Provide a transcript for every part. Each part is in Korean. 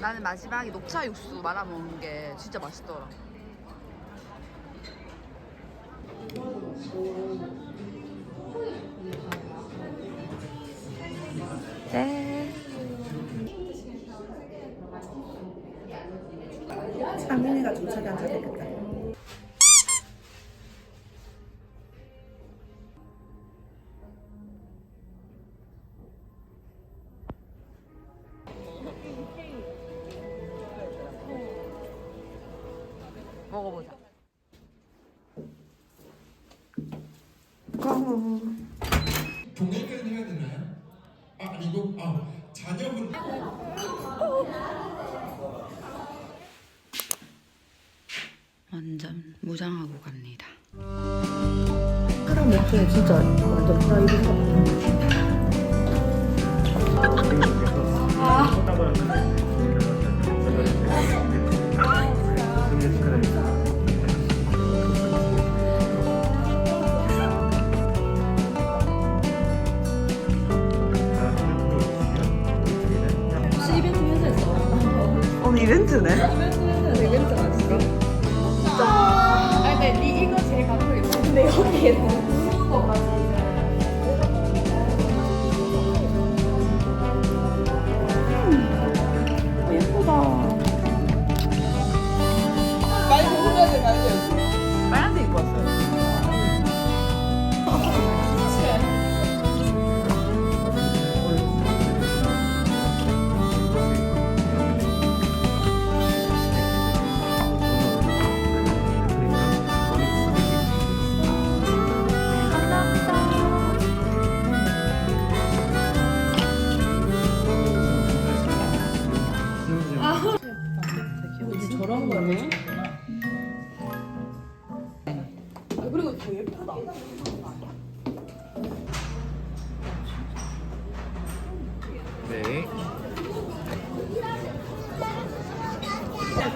나는 마지막에 녹차 육수 말아 먹는 게 진짜 맛있더라. 네. 상민이가 조차게 앉아야 되겠다. 동행을 해야 되나요? 아 아니고 아 자녀분 완전 무장하고 갑니다. 사람 목소리 진짜 완전 프라이빗하다.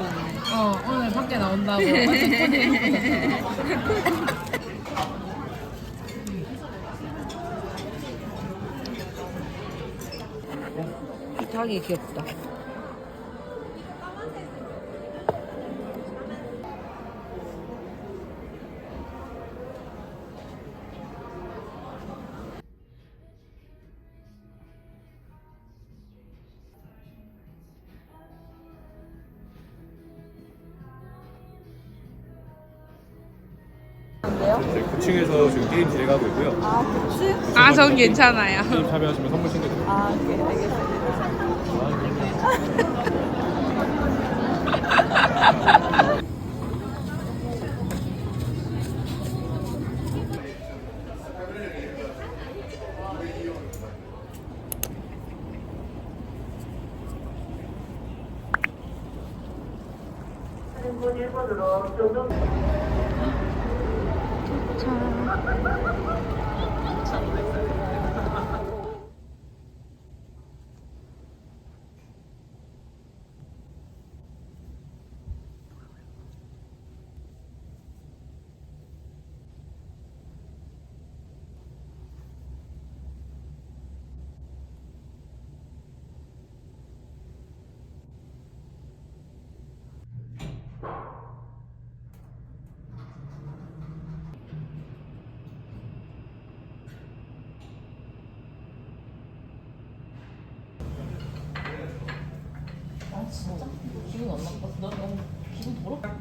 어 오늘 밖에 나온다고 이 닭이 귀엽다. 저희 9층에서 지금 게임 진행하고 있고요. 아전 괜찮아요 게임 참여하시면 선물 챙겨드립니다. 아, 오케이, 알겠습니다. 도착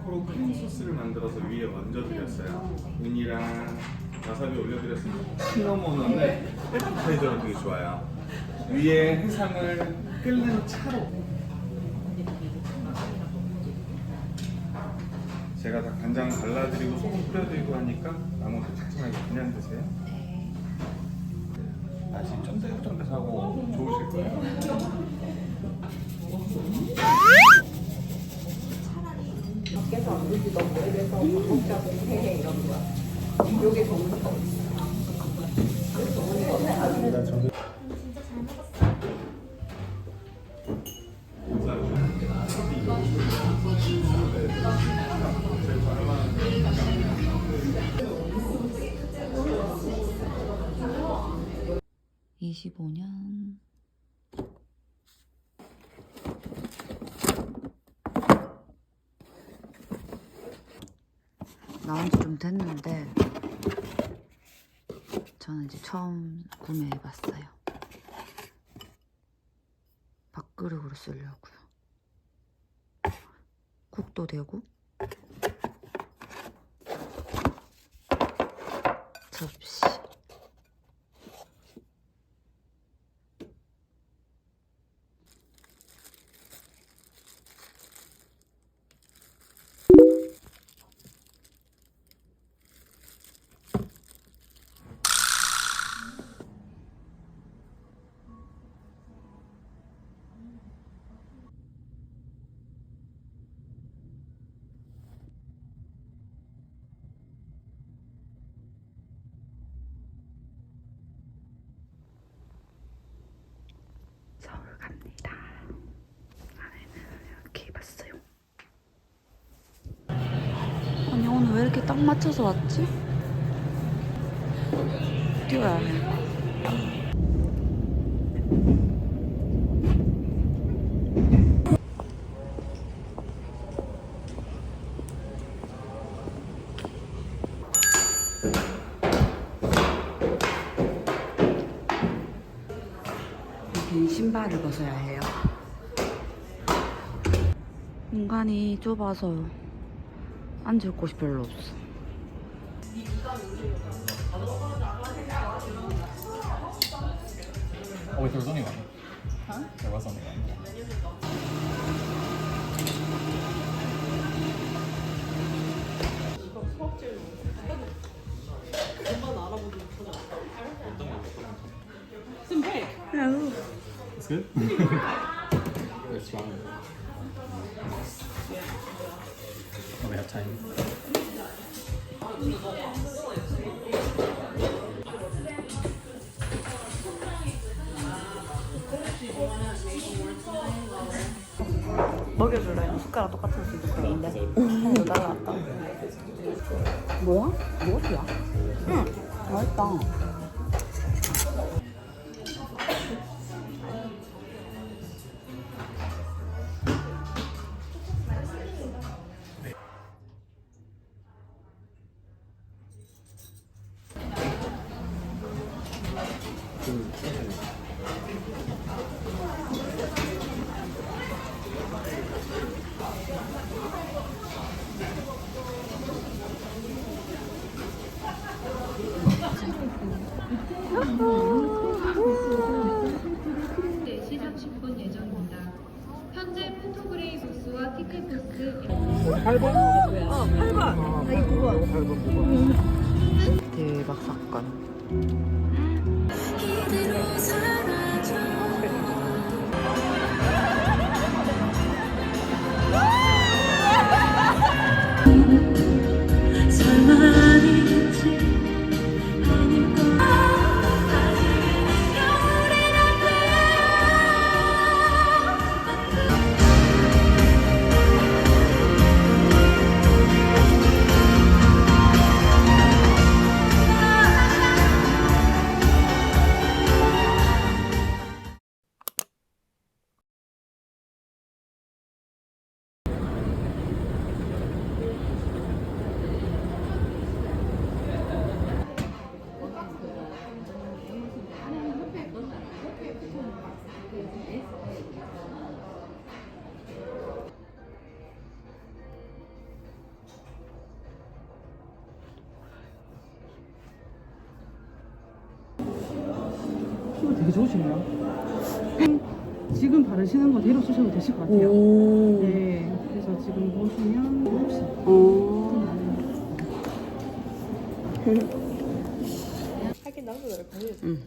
코로 크림 소스를 만들어서 위에 얹어드렸어요. 은이랑 와사비 올려드렸습니다. 시나몬인데 애프타이저로 되게 좋아요. 위에 해상을 끓는 차로. 제가 다 간장 발라드리고 소금 뿌려드리고 하니까 찾지 말고 그냥 드세요. 맛이 쫀득쫀득하고 좋으실 거예요. 이십오 년 나온 지 좀 됐는데 저는 이제 처음 구매해봤어요. 밥그릇으로 쓰려고요. 국도 되고 접시 서울 갑니다. 안에는 이렇게 입었어요. 아니 오늘 왜 이렇게 딱 맞춰서 왔지? 뛰어야 해. 여긴 신발을 벗어야 해요. 공간이 좁아서 앉을 곳이 별로 없어. 어, 저 손이 많아. 어? 제가 손이 많아. It's good. it's strong. Time. 먹여줄래? 숟가락 똑같은 숟가락인데. 응. 날라왔다. 뭐야? 뭐야? 응, 맛있다. 네, 시작 10분 예정입니다. 현재 포토그레이 부스와 티켓부스 대박 사건. 되게 좋으시네요. 지금 바르시는 거 대로 쓰셔도 되실 것 같아요. 오. 네. 그래서 지금 보시면 혹시 어. 응.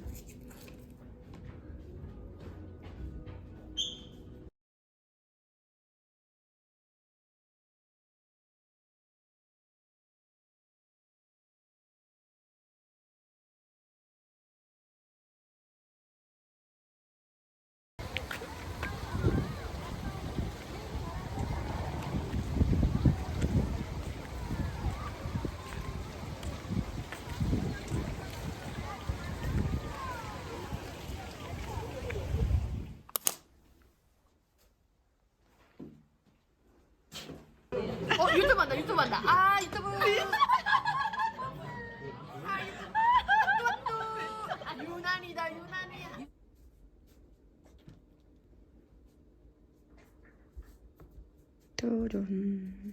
유튜브 한다 유튜브 한다. 아 유튜브. 아 유튜브. 뚜뚜. 아, 유난이다 유난이야 두둔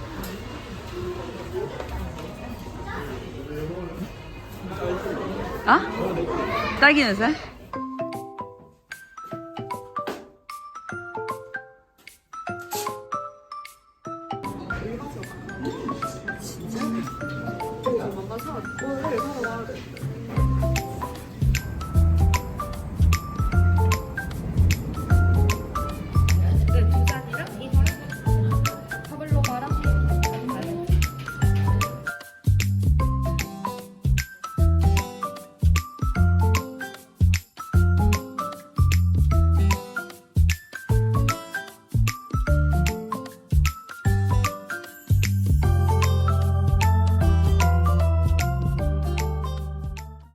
어? 딸기 냄새?